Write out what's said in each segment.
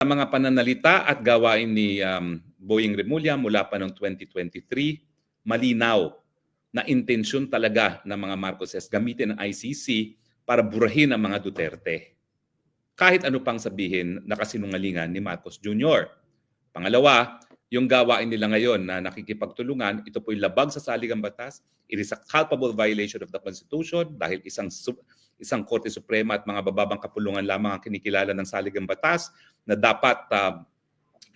Sa mga pananalita at gawain ni um, Boying Remulla mula pa noong 2023, malinaw na intensyon talaga ng mga Marcoses gamitin ang ICC para burahin ang mga Duterte. Kahit ano pang sabihin na kasinungalingan ni Marcos Jr. Pangalawa, yung gawain nila ngayon na nakikipagtulungan, ito po'y labag sa saligang batas. It is a culpable violation of the Constitution dahil isang isang Korte Suprema at mga bababang kapulungan lamang ang kinikilala ng saligang batas na dapat uh,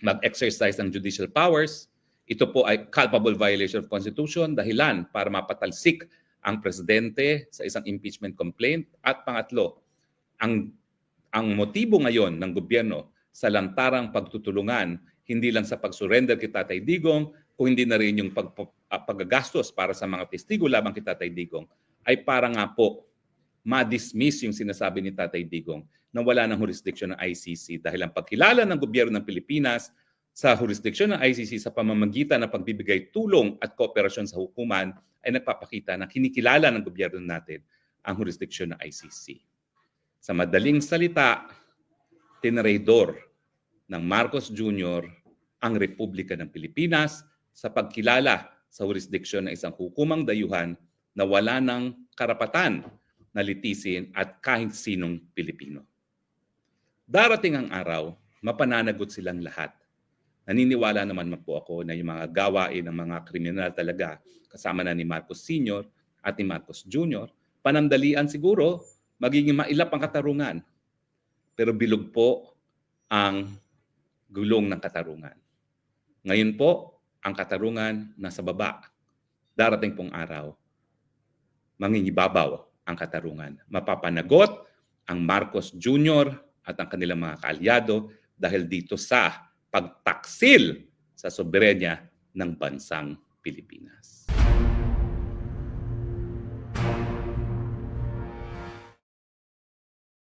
mag-exercise ng judicial powers. Ito po ay culpable violation of Constitution, dahilan para mapatalsik ang presidente sa isang impeachment complaint. At pangatlo, ang, ang motibo ngayon ng gobyerno sa lantarang pagtutulungan, hindi lang sa pag-surrender kay Tatay Digong, kung hindi na rin yung pag, uh, paggagastos para sa mga testigo labang kay Tatay Digong, ay para nga po ma-dismiss yung sinasabi ni Tatay Digong na wala ng jurisdiction ng ICC dahil ang pagkilala ng gobyerno ng Pilipinas sa jurisdiction ng ICC sa pamamagitan ng pagbibigay tulong at kooperasyon sa hukuman ay nagpapakita na kinikilala ng gobyerno natin ang jurisdiction ng ICC. Sa madaling salita, tinraidor ng Marcos Jr. ang Republika ng Pilipinas sa pagkilala sa jurisdiction ng isang hukumang dayuhan na wala ng karapatan na litisin at kahit sinong Pilipino. Darating ang araw, mapananagot silang lahat. Naniniwala naman po ako na yung mga gawain ng mga kriminal talaga, kasama na ni Marcos Sr. at ni Marcos Jr., panandalian siguro, magiging mailap ang katarungan. Pero bilog po ang gulong ng katarungan. Ngayon po, ang katarungan nasa baba. Darating pong araw, mangingibabaw ang katarungan. Mapapanagot ang Marcos Jr. at ang kanilang mga kaalyado dahil dito sa pagtaksil sa soberenya ng bansang Pilipinas.